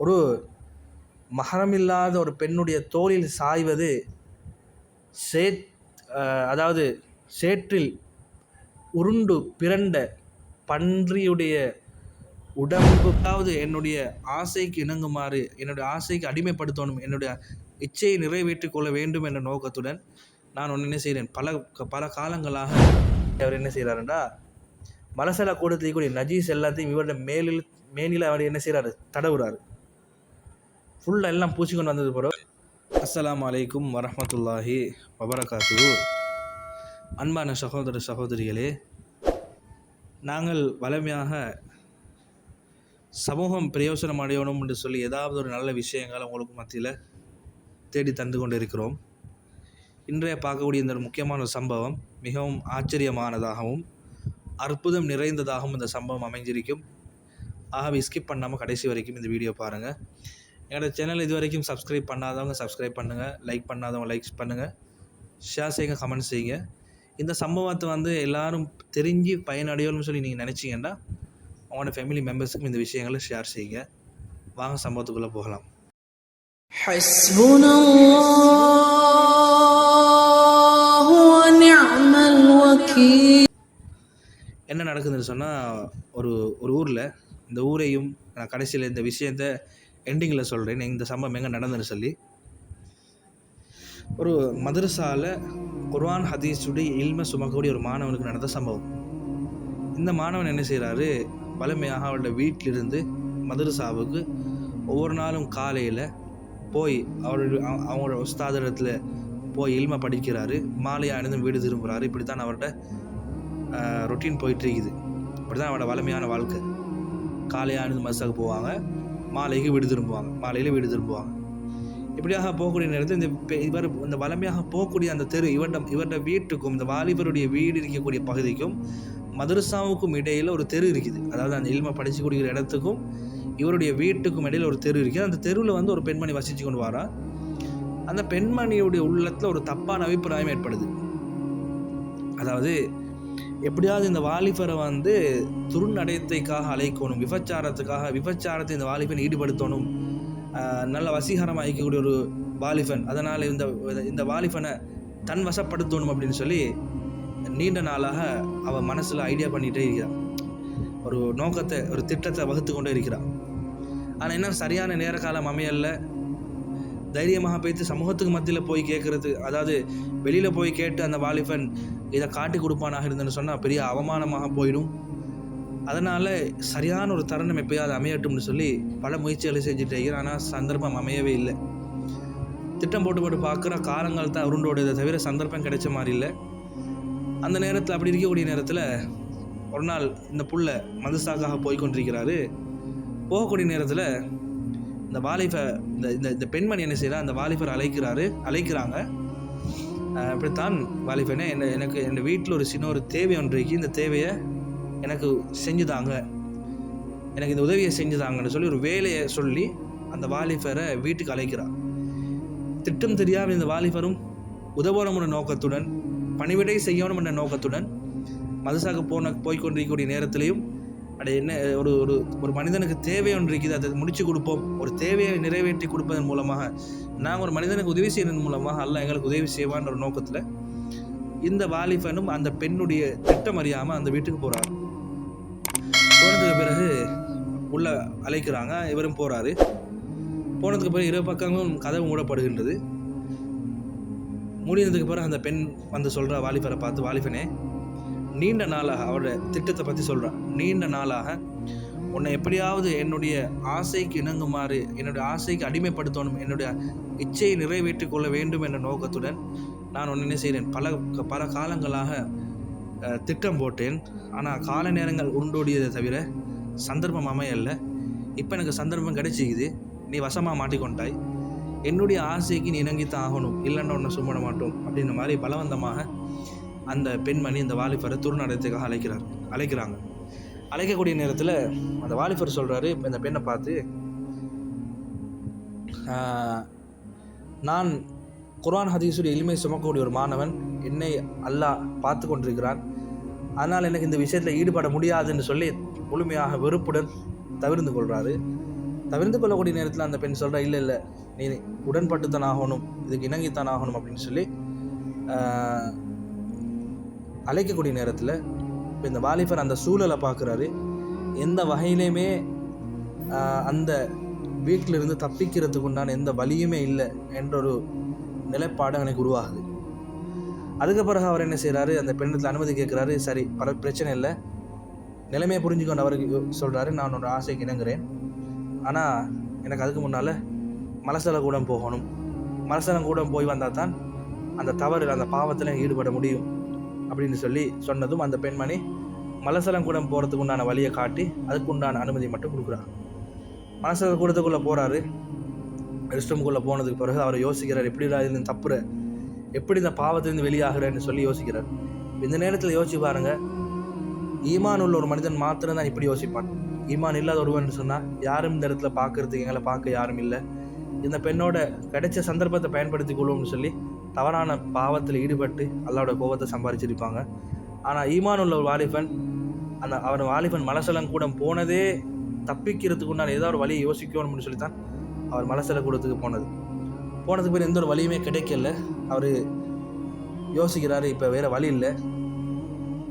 ஒரு மகரமில்லாத ஒரு பெண்ணுடைய தோளில் சாய்வது சேத் அதாவது சேற்றில் உருண்டு பிறண்ட பன்றியுடைய உடம்புக்காவது என்னுடைய ஆசைக்கு இணங்குமாறு என்னுடைய ஆசைக்கு அடிமைப்படுத்தணும் என்னுடைய இச்சையை நிறைவேற்றி கொள்ள வேண்டும் என்ற நோக்கத்துடன் நான் ஒன்று என்ன செய்கிறேன் பல பல காலங்களாக அவர் என்ன செய்கிறாருண்டா மலசல கூடத்தில் கூடிய நஜீஸ் எல்லாத்தையும் இவருடைய மேலில் மேனில் அவர் என்ன செய்கிறாரு தடவுறாரு. ஃபுல்லாக எல்லாம் பூச்சிக்கொண்டு வந்தது பிறகு அஸ்லாம் அலைக்கும் வரமத்துல்லாஹி வபரகாத்து அன்பான சகோதர சகோதரிகளே நாங்கள் வளமையாக சமூகம் பிரயோசனம் அடையணும் என்று சொல்லி ஏதாவது ஒரு நல்ல விஷயங்கள் உங்களுக்கு மத்தியில் தேடி தந்து கொண்டு இருக்கிறோம் இன்றைய பார்க்கக்கூடிய இந்த ஒரு முக்கியமான ஒரு சம்பவம் மிகவும் ஆச்சரியமானதாகவும் அற்புதம் நிறைந்ததாகவும் இந்த சம்பவம் அமைஞ்சிருக்கும் ஆகவே ஸ்கிப் பண்ணாமல் கடைசி வரைக்கும் இந்த வீடியோ பாருங்கள் என்னோடய சேனல் இது வரைக்கும் சப்ஸ்கிரைப் பண்ணாதவங்க சப்ஸ்கிரைப் பண்ணுங்கள் லைக் பண்ணாதவங்க லைக்ஸ் பண்ணுங்கள் ஷேர் செய்யுங்க கமெண்ட் செய்யுங்க இந்த சம்பவத்தை வந்து எல்லாரும் தெரிஞ்சு பயனடையணும்னு சொல்லி நீங்கள் நினச்சிங்கன்னா உங்களோட ஃபேமிலி மெம்பர்ஸுக்கும் இந்த விஷயங்களை ஷேர் செய்யுங்க வாங்க சம்பவத்துக்குள்ளே போகலாம் حسبنا الله ونعم الوكيل என்ன நடக்குதுன்னு சொன்னால் ஒரு ஒரு ஊரில் இந்த ஊரையும் நான் கடைசியில் இந்த விஷயத்த எண்டிங்கில் சொல்கிறேன் இந்த சம்பவம் எங்கே நடந்துன்னு சொல்லி. ஒரு மதரசாவில் குர்ஆன் ஹதீஸுடைய இல்ம சுமக்கக்கூடிய ஒரு மாணவனுக்கு நடந்த சம்பவம். இந்த மாணவன் என்ன செய்கிறாரு வலிமையாக அவரோட வீட்டிலிருந்து மதரசாவுக்கு ஒவ்வொரு நாளும் காலையில் போய் அவருடைய அவங்களோட உஸ்தாதிடத்தில் போய் இல்ம படிக்கிறாரு. மாலை அணிந்தும் வீடு திரும்புகிறாரு இப்படி தான் அவரோட ரொட்டீன் போயிட்டுருக்குது இப்படி தான் அவரோட வலிமையான வாழ்க்கை. காலையாக அணிந்து மசாக்கு போவாங்க. மாலைக்கு வீடு திரும்புவாங்க. மாலையில் வீடு திரும்புவாங்க. இப்படியாக போகக்கூடிய நேரத்தில் இந்த பெ- இவர் இந்த வளமையாக போகக்கூடிய அந்த தெரு இவர்ட இவர்ட வீட்டுக்கும் இந்த வாலிபருடைய வீடு இருக்கக்கூடிய பகுதிக்கும் மதுரசாவுக்கும் இடையில் ஒரு தெரு இருக்குது. அதாவது அந்த இல்ம படித்து கொடுக்கிற இடத்துக்கும் இவருடைய வீட்டுக்கும் இடையில் ஒரு தெரு இருக்குது. அந்த தெருவில் வந்து ஒரு பெண்மணி வசித்து கொண்டு வரா. அந்த பெண்மணியுடைய உள்ளத்தில் ஒரு தப்பான அபிப்பிராயம் ஏற்படுது. அதாவது எப்படியாவது இந்த வாலிபரை வந்து துருநடையத்தைக்காக அழைக்கணும் விபச்சாரத்துக்காக விபச்சாரத்தை இந்த வாலிபன் ஈடுபடுத்தணும். நல்ல வசீகரமாக இருக்கக்கூடிய ஒரு வாலிபன். அதனால் இந்த இந்த வாலிபனை தன் வசப்படுத்தணும் அப்படின்னு சொல்லி நீண்ட நாளாக அவள் மனசில் ஐடியா பண்ணிகிட்டே இருக்கிறான். ஒரு நோக்கத்தை ஒரு திட்டத்தை வகுத்து கொண்டே இருக்கிறான். ஆனால் என்ன சரியான நேர காலம் அமையல்ல தைரியமாக போய்த்து சமூகத்துக்கு மத்தியில் போய் கேட்குறது அதாவது வெளியில் போய் கேட்டு அந்த வாலிபன் இதை காட்டி கொடுப்பானாக இருந்தேன்னு சொன்னால் பெரிய அவமானமாக போயிடும். அதனால் சரியான ஒரு தருணம் எப்பயாவது அமையட்டும்னு சொல்லி பல முயற்சிகளை செஞ்சுட்டு இருக்கிறேன். ஆனால் சந்தர்ப்பம் அமையவே இல்லை. திட்டம் போட்டு போட்டு பார்க்குற காலங்கள் தான் உருண்டோடுதே தவிர சந்தர்ப்பம் கிடைச்ச மாதிரி இல்லை. அந்த நேரத்தில் அப்படி இருக்கக்கூடிய நேரத்தில் ஒரு நாள் இந்த புள்ள மதுசாக்காக போய்கொண்டிருக்கிறாரு போகக்கூடிய நேரத்தில் இந்த வாலிப இந்த இந்த இந்த பெண்மணி என்ன செய்யறா அந்த வாலிபர் அழைக்கிறாரு அழைக்கிறாங்க. அப்படித்தான் வாலிபனே என்ன எனக்கு என் வீட்டில் ஒரு சின்ன ஒரு தேவை ஒன்றைக்கு இந்த தேவையை எனக்கு செஞ்சுதாங்க எனக்கு இந்த உதவியை செஞ்சுதாங்கன்னு சொல்லி ஒரு வேலையை சொல்லி அந்த வாலிபரை வீட்டுக்கு அழைக்கிறார். திட்டம் தெரியாமல் இந்த வாலிபரும் உதவணும் என்ற நோக்கத்துடன் பணிவிடை செய்யணும் என்ற நோக்கத்துடன் மதுசாக போன போய்க்கொண்டிருக்கக்கூடிய நேரத்திலையும் அட என்ன ஒரு ஒரு ஒரு மனிதனுக்கு தேவை ஒன்று இருக்குது அதை முடிச்சு கொடுப்போம். ஒரு தேவையை நிறைவேற்றி கொடுப்பதன் மூலமாக நாங்கள் ஒரு மனிதனுக்கு உதவி செய்வதன் மூலமாக அல்ல எங்களுக்கு உதவி செய்வான்ற ஒரு நோக்கத்தில் இந்த வாலிபனும் அந்த பெண்ணுடைய திட்டம் அறியாமல் அந்த வீட்டுக்கு போகிறார் போனதுக்கு பிறகு உள்ள அழைக்கிறாங்க இவரும் போகிறாரு போனதுக்கு பிறகு இரு பக்கங்களும் கதவு மூடப்படுகின்றது. முடிந்ததுக்கு பிறகு அந்த பெண் வந்து சொல்கிற வாலிபரை பார்த்து வாலிபனே நீண்ட நாளாக அவரோட திட்டத்தை பற்றி சொல்கிறான் நீண்ட நாளாக உன்னை எப்படியாவது என்னுடைய ஆசைக்கு இணங்குமாறு என்னுடைய ஆசைக்கு அடிமைப்படுத்தணும் என்னுடைய இச்சையை நிறைவேற்றிக் கொள்ள வேண்டும் என்ற நோக்கத்துடன் நான் ஒன்று என்ன செய்கிறேன் பல பல காலங்களாக திட்டம் போட்டேன். ஆனால் கால நேரங்கள் உருண்டோடியதை தவிர சந்தர்ப்பம் அமையல்ல இப்போ எனக்கு சந்தர்ப்பம் கிடைச்சிக்குது. நீ வசமாக மாட்டிக்கொண்டாய். என்னுடைய ஆசைக்கு நீ இணங்கித்தான் ஆகணும். இல்லைன்னா ஒன்று சும்மட மாட்டோம். அப்படின்ற மாதிரி பலவந்தமாக அந்த பெண்மணி இந்த வாலிபரை துர்நடத்துக்காக அழைக்கிறார் அழைக்கிறாங்க. அழைக்கக்கூடிய நேரத்தில் அந்த வாலிபர் சொல்கிறாரு இந்த பெண்ணை பார்த்து நான் குர்ஆன் ஹதீஸுடைய எளிமை சுமக்கக்கூடிய ஒரு மாணவன். என்னை அல்லாஹ் பார்த்து கொண்டிருக்கிறான். அதனால் எனக்கு இந்த விஷயத்தில் ஈடுபட முடியாதுன்னு சொல்லி முழுமையாக வெறுப்புடன் தவிர்ந்து கொள்கிறாரு தவிர்ந்து கொள்ளக்கூடிய நேரத்தில் அந்த பெண் சொல்கிறா இல்லை இல்லை நீ உடன்பட்டுத்தான் ஆகணும். இதுக்கு இணங்கித்தான் ஆகணும். அப்படின்னு சொல்லி அழைக்கக்கூடிய நேரத்தில் இப்போ இந்த வாலிபர் அந்த சூழலை பார்க்குறாரு. எந்த வகையிலையுமே அந்த வீட்டிலிருந்து தப்பிக்கிறதுக்கு உண்டான எந்த வழியுமே இல்லை என்ற ஒரு நிலைப்பாடு எனக்கு உருவாகுது. அதுக்கு பிறகு அவர் என்ன செய்கிறாரு அந்த பெண்ணிடத்தில் அனுமதி கேட்குறாரு. சரி பல பிரச்சனை இல்லை. நிலைமையை புரிஞ்சுக்கொண்டு அவருக்கு சொல்கிறாரு நான் ஒரு ஆசைக்கு இணங்குறேன். ஆனால் எனக்கு அதுக்கு முன்னால் மலசல கூடம் போகணும். மலசலம் கூடம் போய் வந்தால் தான் அந்த தவறு அந்த பாவத்தில் ஈடுபட முடியும். அப்படின்னு சொல்லி சொன்னதும் அந்த பெண்மணி மலசலம் கூடம் போகிறதுக்கு உண்டான வழியை காட்டி அதுக்கு உண்டான அனுமதி மட்டும் கொடுக்குறாங்க மலசல கூடத்துக்குள்ளே போகிறாரு ரெஸ்ட் ரூமுக்குள்ளே போனதுக்கு பிறகு அவர் யோசிக்கிறார் எப்படி இதுல தப்புற? எப்படி இந்த பாவத்திலிருந்து வெளியாகிறேன்னு சொல்லி யோசிக்கிறார். இந்த நேரத்தில் யோசிச்சு பாருங்கள் ஈமான் உள்ள ஒரு மனிதன் மாத்திரம் தான் இப்படி யோசிப்பான். ஈமான் இல்லாத ஒருவன் சொன்னால் யாரும் இந்த இடத்துல பார்க்கறதுக்கு எங்களை பார்க்க யாரும் இல்லை. இந்த பெண்ணோட கிடைச்ச சந்தர்ப்பத்தை பயன்படுத்தி கொள்வோம்னு சொல்லி தவறான பாவத்தில் ஈடுபட்டு அல்லாவோட கோபத்தை சம்பாதிச்சிருப்பாங்க ஆனால் ஈமான் உள்ள ஒரு வாலிபன் அந்த அவன் வாலிபன் மலசலம் கூட போனதே தப்பிக்கிறதுக்கு உண்டான ஏதாவது ஒரு வழியை யோசிக்கணும்னு சொல்லி தான் அவர் மலசல கூடத்துக்கு போனது. போனதுக்கு பிறகு எந்த ஒரு வழியுமே கிடைக்கல. அவர் யோசிக்கிறாரு இப்போ வேறு வழி இல்லை.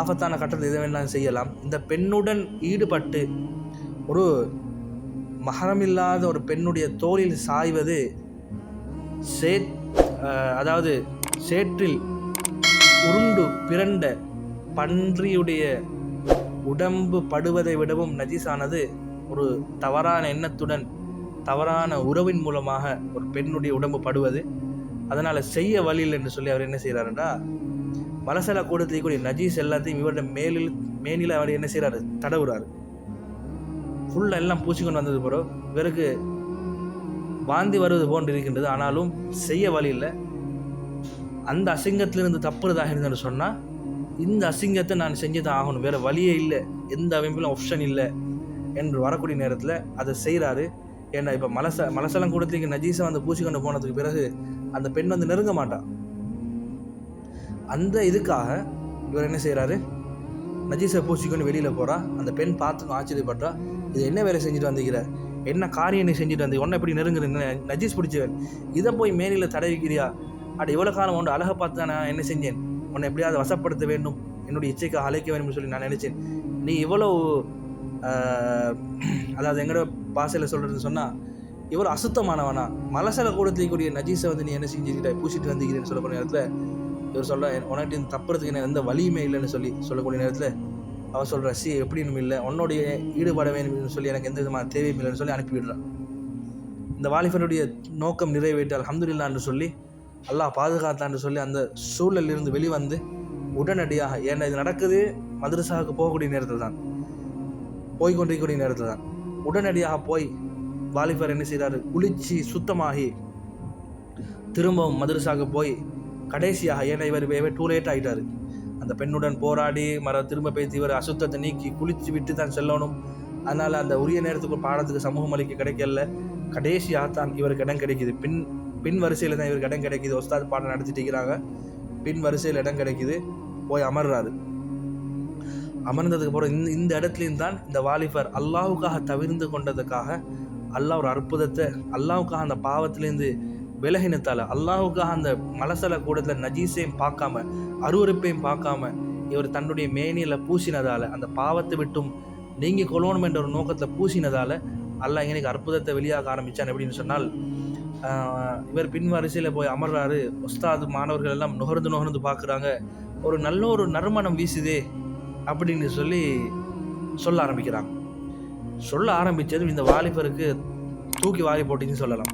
ஆபத்தான கட்டத்தில் இதை வேணாலும் செய்யலாம். இந்த பெண்ணுடன் ஈடுபட்டு ஒரு மகரமில்லாத ஒரு பெண்ணுடைய தோளில் சாய்வது சேத் அதாவது சேற்றில் உருண்டு பிறண்ட பன்றியுடைய உடம்பு படுவதை விடவும் நஜீஸானது ஒரு தவறான எண்ணத்துடன் தவறான உறவின் மூலமாக ஒரு பெண்ணுடைய உடம்பு படுவது. அதனால் செய்ய வழியில் என்று சொல்லி அவர் என்ன செய்கிறாருன்னா மலசல கூடத்தைக்கூடிய நஜீஸ் எல்லாத்தையும் இவருடைய மேலில் மேனில அவர் என்ன செய்கிறாரு தடவுறாரு. ஃபுல்லாக எல்லாம் பூச்சிக்கொண்டு வந்தது பிறகு இவருக்கு வாந்தி வருவது போன்று இருக்கின்றது. ஆனாலும் செய்ய வழி இல்லை. அந்த அசிங்கத்திலிருந்து தப்புறதாக இருந்தேன்னு சொன்னால் இந்த அசிங்கத்தை நான் செஞ்சு தான் ஆகணும். வேறு வழியே இல்லை. எந்த அமைப்பிலும் ஆப்ஷன் இல்லை. என்று வரக்கூடிய நேரத்தில் அதை செய்கிறாரு ஏன்னா இப்போ மலச மலசலம் கூடத்துக்கு நஜீஸை வந்து பூச்சிக்கொண்டு போனதுக்கு பிறகு அந்த பெண் வந்து நெருங்க மாட்டான் அந்த இதுக்காக இவர் என்ன செய்கிறாரு நஜீஸை பூச்சிக்கொண்டு வெளியில் போகிறா அந்த பெண் பார்த்து ஆச்சரியப்படுறா. இது என்ன வேலை செஞ்சுட்டு வந்துக்கிறார் என்ன காரியம் நீ செஞ்சுட்டு வந்து? உன்னை எப்படி நெருங்குற நஜீஸ் பிடிச்சவன். இதை போய் மேனியில் தடவிக்கிறியா? அட இவ்வளோ காலம் உண்டு அழகை பார்த்து தான் நான் என்ன செஞ்சேன்? உன்னை எப்படியாவது வசப்படுத்த வேண்டும். என்னுடைய இச்சைக்காக அழைக்க வேண்டும் சொல்லி நான் நினச்சேன். நீ இவ்வளோ அதாவது எங்களோட பாசையில் சொல்கிறது சொன்னால் இவ்வளோ அசுத்தமானவனா? மலசல கூடத்திற்குரிய நஜீஸை வந்து நீ என்ன செஞ்சுக்கிட்ட? பூசிட்டு வந்துக்கிறேன்னு சொல்லக்கூடிய நேரத்தில் இவர் சொல்ற உனக்கு தப்புறதுக்கு என்ன எந்த வழியுமே இல்லைன்னு சொல்லி சொல்லக்கூடிய நேரத்தில் அவர் சொல்கிற சி எப்படின்னு இல்லை. உன்னுடைய ஈடுபட வேண்டும் சொல்லி எனக்கு எந்த விதமான தேவையும் இல்லைன்னு சொல்லி அனுப்பிவிடுறான் இந்த வாலிபனுடைய நோக்கம் நிறைவேற்ற அல்ஹம்துலில்லாஹ்னு சொல்லி அல்லாஹ் பாதுகாத்தான்னு சொல்லி அந்த சூழலில் இருந்து வெளிவந்து உடனடியாக ஏன்னா இது நடக்குது? மதரசாவுக்கு போகக்கூடிய நேரத்தில் தான். போய் கொண்டிருக்கக்கூடிய நேரத்தில் தான். உடனடியாக போய் வாலிபர் என்ன செய்கிறாரு குளிச்சு சுத்தமாகி திரும்பவும் மதரசாவுக்கு போய் கடைசியாக ஏன்னா இவர் இவர் டூ லேட் ஆகிட்டாரு அந்த பெண்ணுடன் போராடி மர திரும்ப பேசி இவர் அசுத்தத்தை நீக்கி குளிச்சு விட்டு தான் செல்லணும். அதனால் அந்த உரிய நேரத்துக்கு பாடத்துக்கு சமூகம் அளிக்க கிடைக்கல. கடைசியாக தான் இவருக்கு இடம் கிடைக்குது. பின் பின் வரிசையில் தான் இவருக்கு இடம் கிடைக்குது. ஒஸ்தாத் பாடம் நடத்திட்டு இருக்கிறாங்க பின் வரிசையில் இடம் கிடைக்குது. போய் அமர்றாரு. அமர்ந்ததுக்கு அப்புறம் இந்த இந்த இடத்துலையும் தான் இந்த வாலிபர் அல்லாவுக்காக தவிர்ந்து கொண்டதுக்காக அல்லாஹ் ஒரு அற்புதத்தை அல்லாவுக்காக அந்த பாவத்திலேருந்து விலகினத்தால் அல்லாஹ்வுக்காக அந்த மலசல கூடத்தில் நஜீஸையும் பார்க்காம அருவருப்பையும் பார்க்காம இவர் தன்னுடைய மேனியில் பூசினதால் அந்த பாவத்தை விட்டும் நீங்கி கொள்ளணும் என்ற ஒரு நோக்கத்தில் பூசினதால் அல்லாஹ் எனக்கு அற்புதத்தை வெளியாக ஆரம்பிச்சான் எப்படின்னு சொன்னால் இவர் பின் வரிசையில் போய் அமர்றாரு. உஸ்தாது மாணவர்கள் எல்லாம் நுகர்ந்து நுகர்ந்து பார்க்குறாங்க. ஒரு நல்ல ஒரு நறுமணம் வீசுதே அப்படின்னு சொல்லி சொல்ல ஆரம்பிக்கிறாங்க. சொல்ல ஆரம்பித்ததும் இந்த வாலிபருக்கு தூக்கி வாரி போட்டுன்னு சொல்லலாம்.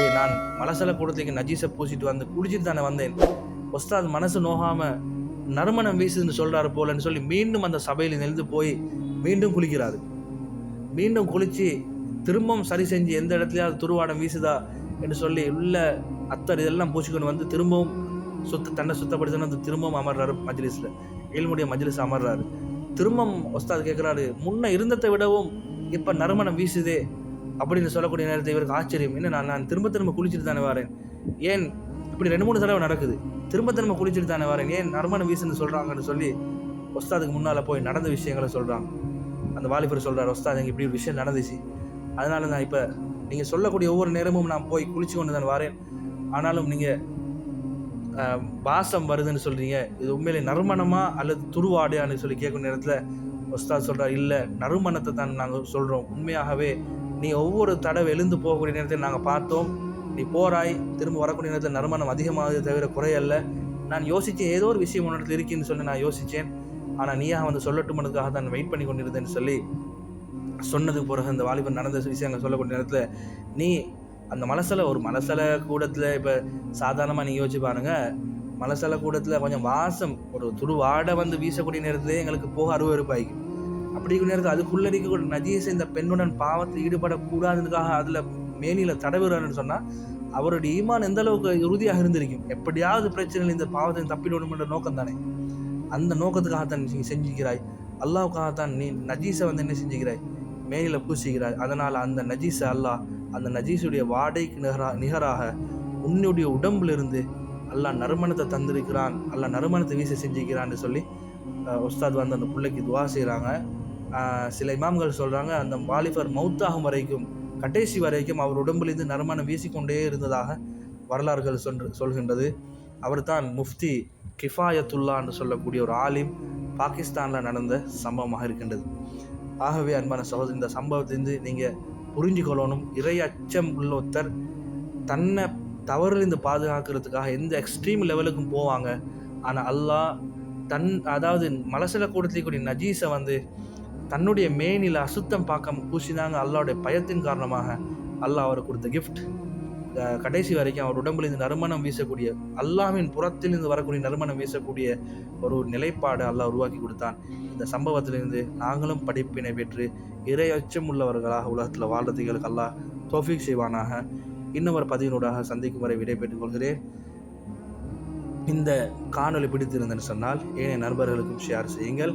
அது நான் மலசல கூடத்துக்கு நஜீஸை பூசிட்டு வந்து குடிச்சிட்டு தானே வந்தேன். ஒஸ்தாத் மனசு நோகாம நறுமணம் வீசுதுன்னு சொல்றாரு போலன்னு சொல்லி மீண்டும் அந்த சபையில் நெழுந்து போய் மீண்டும் குளிக்கிறாரு. மீண்டும் குளிச்சு திரும்பவும் சரி செஞ்சு எந்த இடத்துலயாவது துருவாடம் வீசுதா என்று சொல்லி உள்ள அத்தர் இதெல்லாம் பூச்சிக்கொண்டு வந்து திரும்பவும் சுத்த தன்னை சுத்தப்படுத்தின வந்து திரும்பவும் அமர்றாரு மஜ்லிஸில். ஏழ்முடைய மஜ்லிஸ் அமர்றாரு. திரும்பவும் ஒஸ்தாத் கேட்குறாரு முன்ன இருந்ததை விடவும் இப்போ நறுமணம் வீசுதே அப்படின்னு சொல்லக்கூடிய நேரத்தில் இவருக்கு ஆச்சரியம். என்ன நான் நான் திரும்ப திரும்ப குளிச்சுட்டு தானே வரேன்? ஏன் இப்படி ரெண்டு மூணு தடவை நடக்குது. திரும்ப திரும்ப குளிச்சுட்டு தானே வரேன். ஏன் நறுமணம் வீசுன்னு சொல்கிறாங்கன்னு சொல்லி ஒஸ்தாதுக்கு முன்னால் போய் நடந்த விஷயங்களை சொல்கிறாங்க அந்த வாலிபர் சொல்கிறார் ஒஸ்தாத் எனக்கு இப்படி ஒரு விஷயம் நடந்துச்சு. அதனால நான் இப்போ நீங்கள் சொல்லக்கூடிய ஒவ்வொரு நேரமும் நான் போய் குளிச்சு கொண்டு தான் வரேன். ஆனாலும் நீங்கள் வாசம் வருதுன்னு சொல்கிறீங்க இது உண்மையிலே நறுமணமா அல்லது துருவாடையான்னு சொல்லி கேட்கும் நேரத்தில் ஒஸ்தாத் சொல்கிறார் இல்லை நறுமணத்தை தான் நாங்கள் சொல்கிறோம் உண்மையாகவே நீ ஒவ்வொரு தடவை எழுந்து போகக்கூடிய நேரத்தில் நாங்கள் பார்த்தோம். நீ போராய் திரும்ப வரக்கூடிய நேரத்தில் நறுமணம் அதிகமாகுது தவிர குறையல்ல. நான் யோசித்தேன் ஏதோ ஒரு விஷயம் உன்னிடத்தில் இருக்குன்னு சொல்லி நான் யோசித்தேன் ஆனால் நீயாக வந்து சொல்லட்டுமனதுக்காக தான் வெயிட் பண்ணி கொண்டிருந்தேன்னு சொல்லி சொன்னதுக்கு பிறகு அந்த வாலிபர் நடந்த விஷயங்கள் சொல்லக்கூடிய நேரத்தில் நீ அந்த மலசலை ஒரு மலசலை கூடத்தில் இப்போ சாதாரணமாக நீங்கள் யோசிச்சு பாருங்க. மலசலை கூடத்தில் கொஞ்சம் வாசம் ஒரு துருவாடை வந்து வீசக்கூடிய நேரத்துலேயே எங்களுக்கு போக அருவருப்பாய்க்கும் அப்படி இருக்கிற நேரத்தில் அதுக்குள்ளே இருக்கக்கூடிய நஜீஸ் இந்த பெண்ணுடன் பாவத்தில் ஈடுபடக்கூடாதுக்காக அதில் மேனியில் தடவிடுறாருன்னு சொன்னால் அவருடைய ஈமான் எந்த அளவுக்கு உறுதியாக இருந்திருக்கும்? எப்படியாவது பிரச்சனையில் இந்த பாவத்தை தப்பிடணும்ன்ற நோக்கம் தானே. அந்த நோக்கத்துக்காகத்தான் நீ செஞ்சுக்கிறாய். அல்லாவுக்காகத்தான் நீ நஜீஸை வந்து என்ன செஞ்சுக்கிறாய்? மேனியில் பூசிக்கிறாய். அதனால் அந்த நஜீஸை அல்லாஹ் அந்த நஜீஸுடைய வாடைக்கு நிகரா நிகராக உன்னுடைய உடம்பிலிருந்து அல்லாஹ் நறுமணத்தை தந்திருக்கிறான். அல்லாஹ் நறுமணத்தை வீச செஞ்சுக்கிறான்னு சொல்லி உஸ்தாத் வந்து அந்த பிள்ளைக்கு துவா செய்கிறாங்க சில இமாம்கள் சொல்கிறாங்க அந்த வாலிபர் மௌத்தாகும் வரைக்கும் கடைசி வரைக்கும் அவர் உடம்பிலிருந்து நறுமணம் வீசிக்கொண்டே இருந்ததாக வரலாறுகள் சொன்று சொல்கின்றது. அவர் தான் முஃப்தி கிஃபாயத்துல்லா என்று சொல்லக்கூடிய ஒரு ஆலிம் பாகிஸ்தானில் நடந்த சம்பவமாக இருக்கின்றது. ஆகவே அன்பான சகோதரி இந்த சம்பவத்திலிருந்து நீங்கள் புரிஞ்சு கொள்ளணும் இறை அச்சம் உள்ள ஒருத்தர் தன்னை தவறிலிருந்து பாதுகாக்கிறதுக்காக எந்த எக்ஸ்ட்ரீம் லெவலுக்கும் போவாங்க. ஆனால் அல்லாஹ் தன் அதாவது மலசில கூடத்திக்கூடிய நஜீஸை வந்து தன்னுடைய மேனில் அசுத்தம் பார்க்காம பூசினாங்க அல்லாவுடைய பயத்தின் காரணமாக அல்லாஹ் அவர் கொடுத்த கிஃப்ட் கடைசி வரைக்கும் அவர் உடம்பிலிருந்து நறுமணம் வீசக்கூடிய அல்லாஹ்வின் புறத்திலிருந்து வரக்கூடிய நறுமணம் வீசக்கூடிய ஒரு நிலைப்பாடு அல்லாஹ் உருவாக்கி கொடுத்தான். இந்த சம்பவத்திலிருந்து நாங்களும் படிப்பினை பெற்று இறை அச்சம் உள்ளவர்களாக உலகத்தில் வாழ்றதுகளுக்கு அல்லாஹ் தோஃபிக் செய்வானாக. இன்னும் ஒரு பதிவினூடாக சந்திக்கும் வரை விடைபெற்றுக் கொள்கிறேன். இந்த காணொலி பிடித்திருந்தேன்னு சொன்னால் ஏனைய நண்பர்களுக்கும் ஷேர் செய்யுங்கள்.